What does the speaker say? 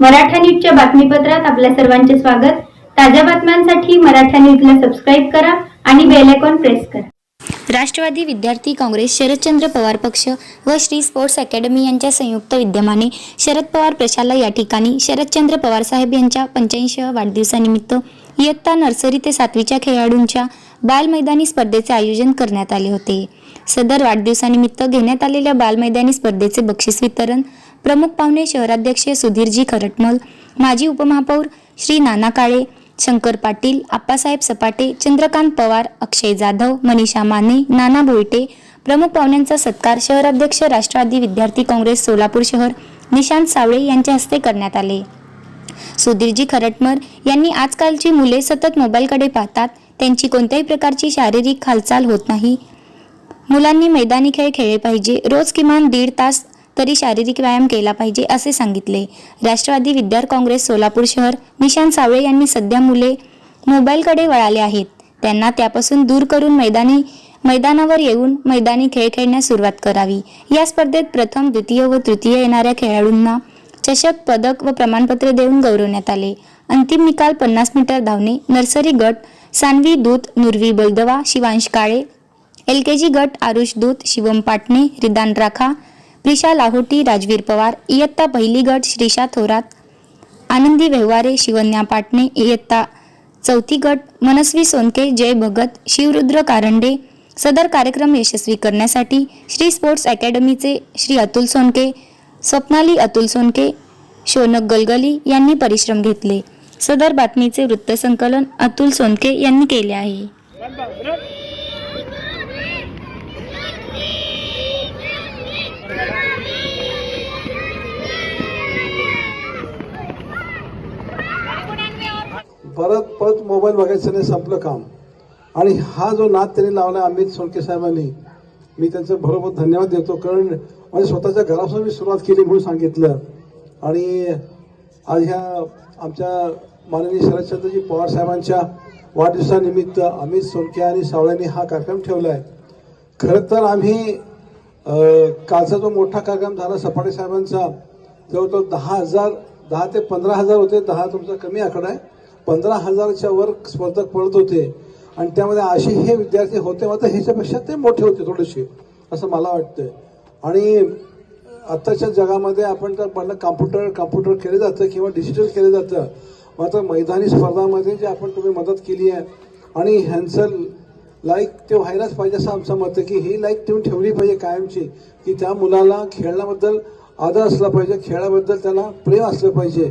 मराठा न्यूजच्या बातमीपत्रात आपल्या सर्वांचे स्वागत. ताज्या बातम्यांसाठी मराठा न्यूजला सबस्क्राईब करा आणि बेल आयकॉन प्रेस करा. राष्ट्रवादी विद्यार्थी काँग्रेस शरदचंद्र पवार पक्ष व श्री स्पोर्ट्स अकॅडमी यांच्या संयुक्त विद्यमाने शरद पवार प्रशाला या ठिकाणी शरदचंद्र पवार साहेब यांच्या पंच्याऐंशीव्या वाढदिवसानिमित्त इयत्ता नर्सरी ते सातवीच्या खेळाडूंच्या बालमैदानी स्पर्धेचे आयोजन करण्यात आले होते. सदर वाढदिवसानिमित्त घेण्यात आलेल्या बालमैदानी स्पर्धेचे बक्षीस वितरण प्रमुख पाहुणे शहराध्यक्ष सुधीरजी खरटमल माजी उपमहापौर श्री नाना काळे शंकर पाटील आप्पासाहेब सपाटे चंद्रकांत पवार अक्षय जाधव मनीषा माने नाना भोयटे प्रमुख पाहुण्यांचा सत्कार शहराध्यक्ष राष्ट्रवादी विद्यार्थी काँग्रेस सोलापूर शहर निशांत सावळे यांच्या हस्ते करण्यात आले. सुधीरजी खरटमर यांनी आजकालची मुले सतत मोबाईलकडे पाहतात त्यांची कोणत्याही प्रकारची शारीरिक हालचाल होत नाही. मुलांनी मैदानी खेळ खेळले पाहिजे रोज किमान दीड तास तरी शारीरिक व्यायाम केला पाहिजे असे सांगितले. राष्ट्रवादी विद्यार्थी काँग्रेस सोलापूर शहर निशांत सावळे यांनी सध्या मुले मोबाईलकडे वळाले आहेत. त्यांना त्यापासून दूर करून मैदानी मैदानावर येऊन मैदानी खेळ खेळण्यास सुरुवात करावी. या स्पर्धेत प्रथम द्वितीय व तृतीय येणाऱ्या खेळाडूंना चषक पदक व प्रमाणपत्र देऊन गौरवण्यात आले. अंतिम निकाल पन्नास मीटर धावणे नर्सरी गट सानवी दूत नुरवी बलदवा शिवांश काळे एल के जी गट आरुष दूत शिवम पाटणे रिदान राखा प्रिशा लाहोटी राजवीर पवार इयत्ता पहिली गट श्रीषा थोरात आनंदी व्यवहारे शिवन्या पाटणे इयत्ता चौथी गट मनस्वी सोनके जय भगत शिवरुद्र कारंडे सदर कार्यक्रम यशस्वी करण्यासाठी श्री स्पोर्ट्स अकॅडमीचे श्री अतुल सोनके स्वप्नाली अतुल सोनके शोनक गलगली यांनी परिश्रम घेतले. सदर बातमीचे वृत्तसंकलन अतुल सोनके यांनी केले आहे. परत परत मोबाईल बघायचं नाही संपलं काम. आणि हा जो नाद त्यांनी लावला अमित सोनके साहेबांनी मी त्यांचं बरोबर धन्यवाद देतो कारण माझ्या स्वतःच्या घरापासून मी सुरुवात केली म्हणून सांगितलं. आणि आज ह्या आमच्या माननीय शरदचंद्रजी पवार साहेबांच्या वाढदिवसानिमित्त अमित सोनके आणि सावळ्यांनी हा कार्यक्रम ठेवला आहे खरं तर आम्ही कालचा जो मोठा कार्यक्रम झाला सपाटे साहेबांचा जवळजवळ दहा हजार दहा ते पंधरा हजार होते दहा तुमचा कमी आकडा आहे. पंधरा हजारच्या वर स्पर्धक पडत होते. आणि त्यामध्ये असे हे विद्यार्थी होते मात्र ह्याच्यापेक्षा ते मोठे होते थोडेसे असं मला वाटतंय. आणि आत्ताच्या जगामध्ये आपण तर म्हणलं कॉम्प्युटर कॉम्प्युटर केलं जातं किंवा डिजिटल केलं जातं मात्र मैदानी स्पर्धामध्ये जे आपण तुम्ही मदत केली आहे आणि ह्यांचं लाईक ते व्हायलाच पाहिजे असं आमचं मत आहे की ही लाईक तुम्ही ठेवली पाहिजे कायमची की त्या मुलाला खेळण्याबद्दल आदर असला पाहिजे खेळाबद्दल त्याला प्रेम असलं पाहिजे.